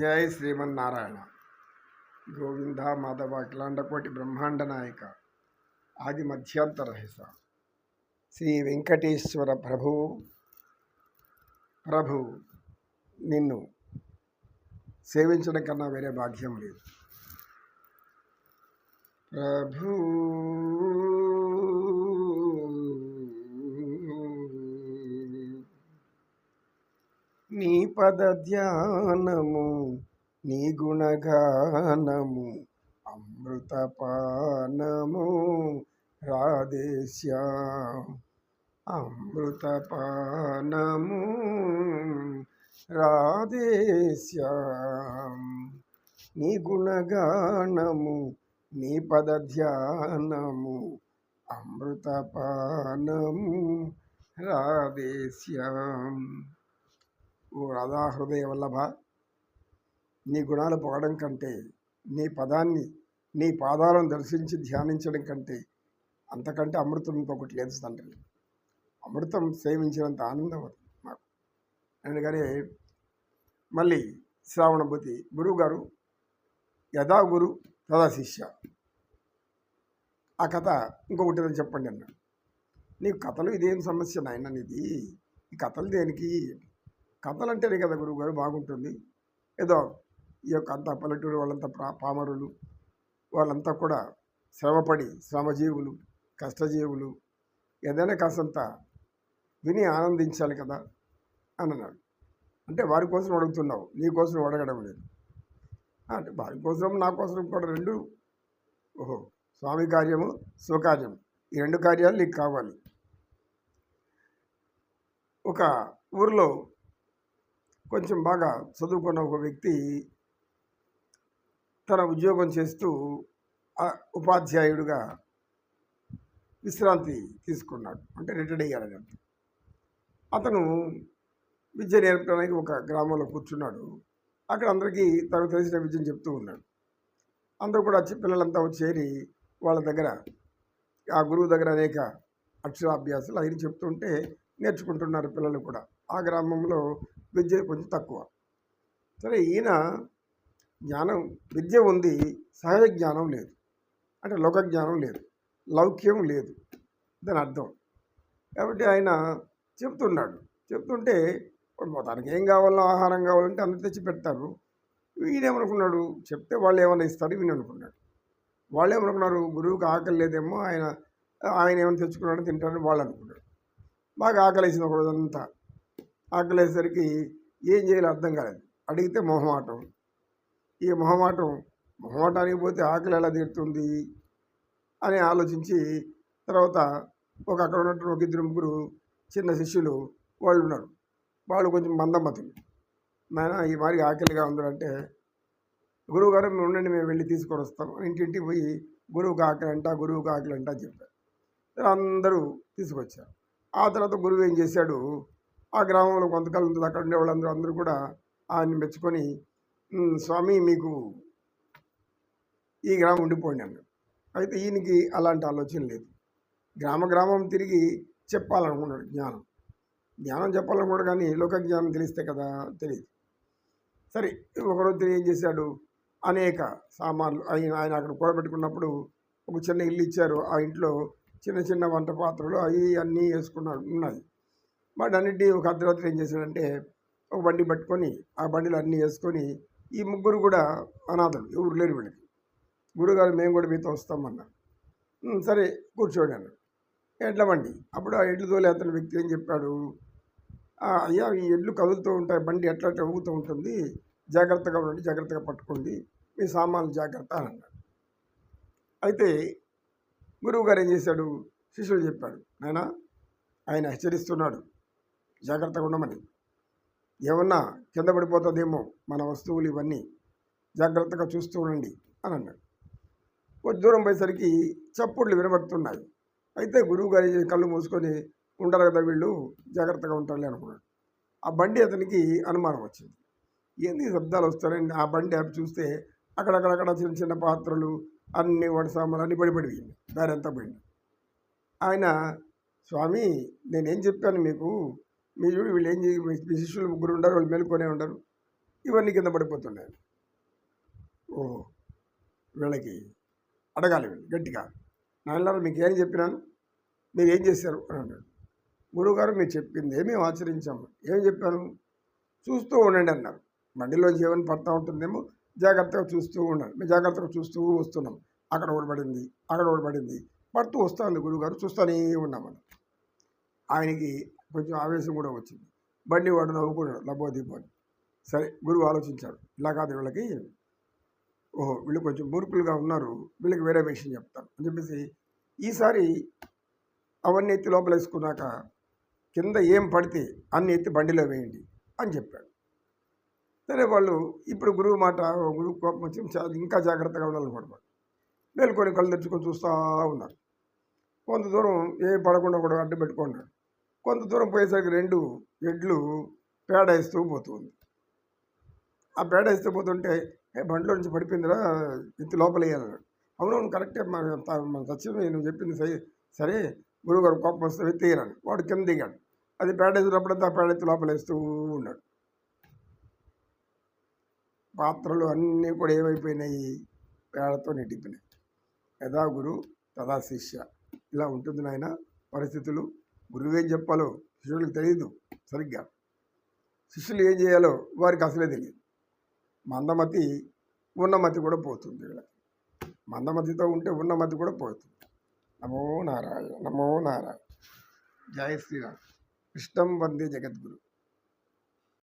జై శ్రీమన్నారాయణ. గోవింద మాధవ అఖిలాండకోటి బ్రహ్మాండ నాయక. ఆది మధ్యాంతరహిత శ్రీ వెంకటేశ్వర ప్రభు ప్రభు నిన్ను సేవించడం కన్నా వేరే భాగ్యం లేదు. ప్రభు నీ పద ధ్యానము నీ గుణగానము అమృతపానము రాధేశ్య అమృతపానము రాధేశ్యాం నీ గుణగానము నీ పద ధ్యానము అమృతపానము రాధేశ్యాం ఓ రాధా హృదయ వల్లభ నీ గుణాలు పొగడం కంటే నీ పదాన్ని నీ పాదాలను దర్శించి ధ్యానించడం కంటే అంతకంటే అమృతం ఇంకొకటి లేదు తండ్రి. అమృతం సేవించినంత ఆనందం మాకు. అందుకని మళ్ళీ శ్రావణభూతి గురువు గారు యథా గురు తదా శిష్య. ఆ కథ ఇంకొకటి చెప్పండి అన్న నీకు కథలు ఇదేం సమస్య నాయన నీది? ఈ కథలు దేనికి? కథలు అంటేనే కదా గురువు గారు బాగుంటుంది. ఏదో ఈ యొక్క అంత పల్లెటూరు వాళ్ళంతా ప్రా పామరులు వాళ్ళంతా కూడా శ్రమపడి శ్రమజీవులు కష్టజీవులు ఏదైనా కాసంత విని ఆనందించాలి కదా అని అన్నాడు అంటే వారి కోసం అడుగుతున్నావు నీ కోసం అడగడం లేదు. అంటే వారి కోసం నా కోసం కూడా రెండు ఓహో స్వామి కార్యము స్వకార్యం ఈ రెండు కార్యాలు నీకు కావాలి. ఒక ఊరిలో కొంచెం బాగా చదువుకున్న ఒక వ్యక్తి తన ఉద్యోగం చేస్తూ ఉపాధ్యాయుడుగా ఉపాధ్యాయుడిగా విశ్రాంతి తీసుకున్నాడు. అంటే రిటైర్డ్ అయ్యాడని అర్థం అతను విద్య నేర్పడానికి ఒక గ్రామంలో కూర్చున్నాడు. అక్కడ అందరికీ తనకు తెలిసిన విద్యను చెప్తూ ఉన్నాడు. అందరూ కూడా వచ్చి పిల్లలంతా చేరి వాళ్ళ దగ్గర ఆ గురువు దగ్గర అనేక అక్షరాభ్యాసాలు అవన్నీ చెప్తుంటే నేర్చుకుంటున్నారు పిల్లలు కూడా. ఆ గ్రామంలో విద్య కొంచెం తక్కువ. సరే ఈయన జ్ఞానం విద్య ఉంది సహజ జ్ఞానం లేదు. అంటే లోక జ్ఞానం లేదు లౌక్యం లేదు దాని అర్థం. కాబట్టి ఆయన చెప్తున్నాడు చెప్తుంటే తనకి ఏం కావాలో ఆహారం కావాలంటే అందరు తెచ్చి పెడతారు. ఈయనేమనుకున్నాడు చెప్తే వాళ్ళు ఏమైనా ఇస్తారు ఈయన అనుకున్నాడు వాళ్ళు ఏమనుకున్నారు గురువుకి ఆకలి లేదేమో ఆయన ఆయన ఏమైనా తెచ్చుకున్నాడో తింటాడని వాళ్ళు అనుకున్నాడు బాగా ఆకలి వేసింది ఒకరోజంతా ఆకలేసరికి ఏం చేయాలో అర్థం కాలేదు. అడిగితే మొహమాటం. ఈ మొహమాటం మొహమాటానికి పోతే ఆకలి ఎలా తీరుతుంది అని ఆలోచించి తర్వాత ఒక అక్కడ ఉన్నట్టు ఒక ఇద్దరు ముగ్గురు చిన్న శిష్యులు వాళ్ళు ఉన్నారు. వాళ్ళు కొంచెం మందమతులు. నాయన ఈ మారి ఆకలిగా ఉందంటే గురువు గారు మేము ఉండండి మేము వెళ్ళి తీసుకొని వస్తాం ఇంటింటికి పోయి గురువుకి ఆకలి అంట గురువుకి ఆకలి అంట చెప్పారు. అందరూ తీసుకొచ్చారు. ఆ తర్వాత గురువు ఏం చేశాడు? ఆ గ్రామంలో కొంతకాలం ఉంటుంది. అక్కడ ఉండే వాళ్ళందరూ అందరూ కూడా ఆయన్ని మెచ్చుకొని స్వామి మీకు ఈ గ్రామం ఉండిపోండి అన్నాడు అయితే ఈయనకి అలాంటి ఆలోచన లేదు. గ్రామ గ్రామం తిరిగి చెప్పాలనుకున్నాడు జ్ఞానం. జ్ఞానం చెప్పాలనుకున్నాడు కానీ లోక జ్ఞానం తెలిస్తే కదా తెలియదు. సరే ఒకరోజు తిరిగి ఏం చేశాడు? అనేక సామాన్లు ఆయన ఆయన అక్కడ కూడబెట్టుకున్నప్పుడు ఒక చిన్న ఇల్లు ఇచ్చారు. ఆ ఇంట్లో చిన్న చిన్న వంట పాత్రలు అవి అన్నీ వేసుకున్నాడు ఉన్నాయి. వాటి అన్నిటి ఒక అర్ధరాత్రి ఏం చేశాడంటే ఒక బండి పట్టుకొని ఆ బండిలో అన్నీ వేసుకొని ఈ ముగ్గురు కూడా అనాథలు ఎవరు లేరు వీళ్ళకి. గురుగారు మేము కూడా మీతో వస్తామన్నారు. సరే కూర్చోండి అన్నాడు. ఎడ్ల బండి? అప్పుడు ఆ ఎడ్లు తోలే అతని వ్యక్తి ఏం చెప్పాడు? అయ్యా ఈ ఎడ్లు కదులుతూ ఉంటాయి బండి ఎట్లా అట్లా ఊగుతూ ఉంటుంది జాగ్రత్తగా ఉండండి జాగ్రత్తగా పట్టుకోండి మీ సామాన్లు జాగ్రత్త అని అన్నాడు. అయితే గురువు గారు ఏం చేశాడు? శిష్యుడు చెప్పాడు నాయన ఆయన హెచ్చరిస్తున్నాడు జాగ్రత్తగా ఉండమని. ఏమన్నా కింద పడిపోతుందేమో మన వస్తువులు ఇవన్నీ జాగ్రత్తగా చూస్తూ ఉండండి అని అన్నాడు. కొద్ది దూరం పోయేసరికి చప్పుళ్ళు వినబడుతున్నాయి. అయితే గురువు గారి కళ్ళు మూసుకొని ఉండరు కదా వీళ్ళు జాగ్రత్తగా ఉంటారులే అనుకున్నాడు. ఆ బండి అతనికి అనుమానం వచ్చింది. ఏంది శబ్దాలు వస్తారని ఆ బండి అవి చూస్తే అక్కడక్కడక్కడ చిన్న చిన్న పాత్రలు అన్ని వంట సామాన్లు అన్ని పడిపడి పోయింది దారి అంతా పోయింది. ఆయన స్వామి నేనేం చెప్పాను మీకు? మీరు వీళ్ళు ఏం చేయ మీ శిష్యులు ముగ్గురు ఉండరు వాళ్ళు మేలుకొనే ఉండరు ఇవన్నీ కింద పడిపోతున్నాయి. ఓ వీళ్ళకి అడగాలి వీళ్ళు గట్టిగా. నాన్నగారు మీకు ఏం చెప్పినాను? మీరు ఏం చేశారు? అని అన్నాడు. గురువుగారు మీరు చెప్పింది మేము ఆచరించాము. ఏం చెప్పాను? చూస్తూ ఉండండి అన్నారు. బండిలో జీవన పడతా ఉంటుందేమో జాగ్రత్తగా చూస్తూ ఉండాలి మేము జాగ్రత్తగా చూస్తూ వస్తున్నాం. అక్కడ ఒకటి పడింది అక్కడ ఒకటి పడుతూ వస్తుంది గురువుగారు. చూస్తూనే ఉన్నామని ఆయనకి కొంచెం ఆవేశం కూడా వచ్చింది. బండి వాడు నవ్వుకున్నాడు లబ్బో దీపాన్ని సరే గురువు ఆలోచించాడు. ఇలా కాదు వీళ్ళకి ఓహో వీళ్ళు కొంచెం మూర్ఖులుగా ఉన్నారు వీళ్ళకి వేరే విషయం చెప్తాను అని చెప్పేసి ఈసారి అవన్నీ ఎత్తి లోపల వేసుకున్నాక కింద ఏం పడితే అన్ని ఎత్తి బండిలో వేయండి అని చెప్పాడు. సరే వాళ్ళు ఇప్పుడు గురువు మాట గురువు కోపం వచ్చి చా- ఇంకా జాగ్రత్తగా ఉండాలనుకోవడం మేల్కొని కళ్ళు తెచ్చుకొని చూస్తూ ఉన్నారు. కొంత దూరం ఏం పడకుండా కూడా అడ్డు పెట్టుకున్నాడు కొంత దూరం పోయేసరికి రెండు ఎడ్లు పేడ వేస్తూ పోతుంది. ఆ పేడ వేస్తూ పోతుంటే ఏ బండిలో నుంచి పడిపోయిందిరా? ఎత్తి లోపల వేయాలన్నాడు అవునవును కరెక్టే. మన త- మన సత్యం నువ్వు చెప్పింది సరే సరే. గురువుగారు కోపం వస్తే ఎత్తేయరాను వాడు కింద దిగాడు. అది పేడ వేసినప్పుడంతా ఆ పేడ ఎత్తి లోపలేస్తూ ఉన్నాడు. పాత్రలు అన్నీ కూడా ఏమైపోయినాయి. పేడతో నిండిపోయినాయి. యథా గురు తదా శిష్య. ఇలా ఉంటుంది నాయన పరిస్థితులు. గురువు ఏం చెప్పాలో శిష్యులకు తెలియదు సరిగ్గా. శిష్యులు ఏం చేయాలో వారికి అసలే తెలియదు. మందమతి ఉన్నమతి కూడా పోతుంది వీళ్ళకి మందమతితో ఉంటే ఉన్నమతి కూడా పోతుంది. నమో నారాయణ నమో నారాయణ. జయ శ్రీరామ్. ఇష్టం వందే జగద్గురు.